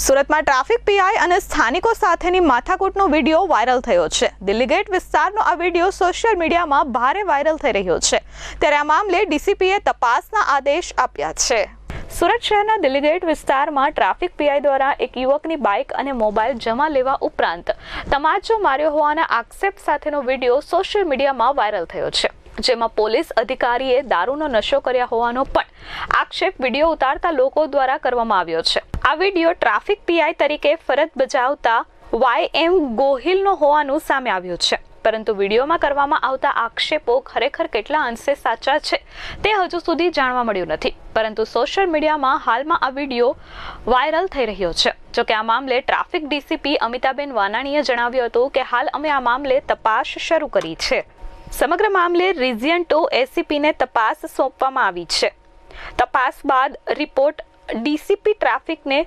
સુરતમાં traffic PI અને સ્થાનિકો સાથેની માથાકૂટનો વીડિયો વાયરલ થયો છે. દિલ્હી ગેટ વિસ્તારનો આ વીડિયો સોશિયલ મીડિયામાં ભારે વાયરલ થઈ રહ્યો છે. ત્યારે આ મામલે ડીસીપીએ તપાસના આદેશ આપ્યા છે. સુરત શહેરના દિલ્હી ગેટ વિસ્તારમાં ટ્રાફિક પીઆઈ દ્વારા એક યુવકની બાઇક અને મોબાઈલ જમા લેવા ઉપરાંત તમાચો માર્યો હોવાના આક્ષેપ સાથેનો વીડિયો સોશિયલ મીડિયામાં વાયરલ થયો છે. જેમાં પોલીસ અધિકારીએ દારૂનો નશો કર્યા હોવાનો પણ આક્ષેપ વીડિયો ઉતારતા લોકો દ્વારા કરવામાં આવ્યો છે. આ વીડિયો ટ્રાફિક પીઆઈ તરીકે ફરજ બજાવતા વાય એમ ગોહિલનો હોવાનું સામે આવ્યું છે. પરંતુ વિડીયોમાં કરવામાં આવતા આક્ષેપો ખરેખર કેટલા અંશે સાચા છે તે હજુ સુધી જાણવા મળ્યું નથી. પરંતુ સોશિયલ મીડિયામાં હાલમાં આ વીડિયો વાયરલ થઈ રહ્યો છે. જોકે આ મામલે ટ્રાફિક ડીસીપી અમિતાબેન વાનાણીએ જણાવ્યું હતું કે હાલ અમે આ મામલે તપાસ શરૂ કરી છે. સમગ્ર મામલે રિઝિયન્ટો એસીપીને તપાસ સોંપવામાં આવી છે. તપાસ બાદ રિપોર્ટ ડીસીપી ટ્રાફિકને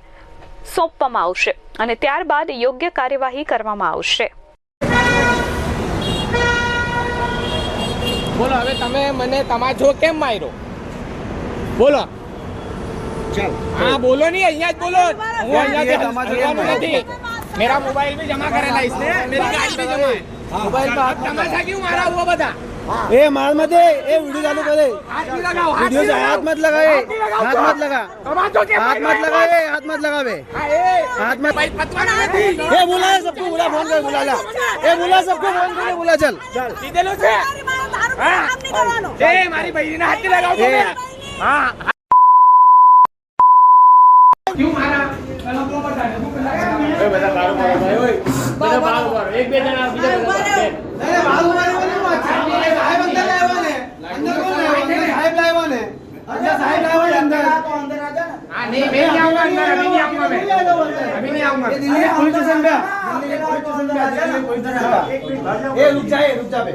સોંપવામાં આવશે અને ત્યારબાદ યોગ્ય કાર્યવાહી કરવામાં આવશે બોલો હવે તમે મને તમાચો કેમ માર્યો બોલો हाँ बोलो नहीं અહીંયા જ બોલો હું અહીંયા હલવાનું નથી मेरा मोबाइल भी जमा करेला इसने मेरी गाड़ी भी जमा है મોબાઈલ પર હાથ तमाशा क्यों मारा हुआ ए मार मत दे ए वीडियो चालू कर दे वीडियो से हाथ मत लगा हाथ मत लगा हाथ मत लगा ए हाथ मत लगा बे हाथ मत ए बुला सबको बुला फोन कर बुला ला ए बुला सबको फोन कर बुला चल सीधे लो से ए मारी बहरी ने हाथ लगाओ तो हां क्यों मारा चलो को बता दे पहला ए बेटा दारू मारो भाई ओए बेटा बाहर एक बेटा बीजा नहीं मैं नहीं आऊंगा अंदर अभी नहीं आऊंगा मैं अभी नहीं आऊंगा ये दिल्ली के पुलिस स्टेशन पे आ। दिल्ली के पुलिस स्टेशन पे आ, दिल्ली के पुलिस स्टेशन पे आ। ए रुक जा ए रुक जा बे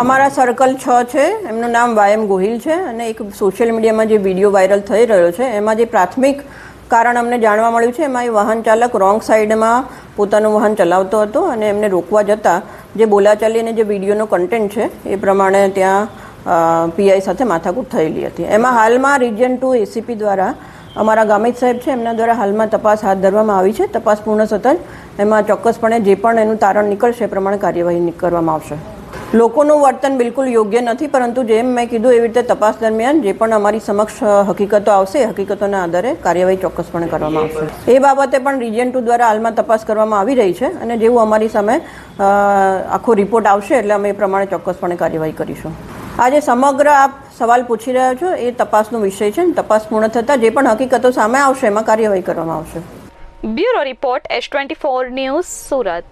અમારા સર્કલ છ છે એમનું નામ વાયમ ગોહિલ છે અને એક સોશિયલ મીડિયામાં જે વિડીયો વાયરલ થઈ રહ્યો છે એમાં જે પ્રાથમિક કારણ અમને જાણવા મળ્યું છે, એમાં એ વાહન ચાલક રોંગ સાઈડમાં પોતાનું વાહન ચલાવતો હતો અને એમને રોકવા જતાં જે બોલાચાલી અને જે વિડીયોનો કન્ટેન્ટ છે, એ પ્રમાણે ત્યાં પીઆઈ સાથે માથાકૂટ થયેલી હતી. એમાં હાલમાં રિજન ટુ એસીપી દ્વારા અમારા ગામિત સાહેબ છે, એમના દ્વારા હાલમાં તપાસ હાથ ધરવામાં આવી છે. તપાસ પૂર્ણ થતાં એમાં ચોક્કસપણે જે પણ એનું તારણ નીકળશે, એ પ્રમાણે કાર્યવાહી કરવામાં આવશે. લોકોનું વર્તન બિલકુલ યોગ્ય નથી પરંતુ જેમ મેં કીધું એવી રીતે તપાસ દરમિયાન જે પણ અમારી સમક્ષ હકીકતો આવશે હકીકતોના આધારે કાર્યવાહી ચોક્કસપણે કરવામાં આવશે. એ બાબતે પણ રિજિયન ટુ દ્વારા હાલમાં તપાસ કરવામાં આવી રહી છે અને જેવું અમારી સામે આખો રિપોર્ટ આવશે એટલે અમે એ પ્રમાણે ચોક્કસપણે કાર્યવાહી કરીશું. આજે સમગ્ર આપ સવાલ પૂછી રહ્યા છો એ તપાસનો વિષય છે તપાસ પૂર્ણ થતાં જે પણ હકીકતો સામે આવશે એમાં કાર્યવાહી કરવામાં આવશે. Bureau report S twenty four news Surat.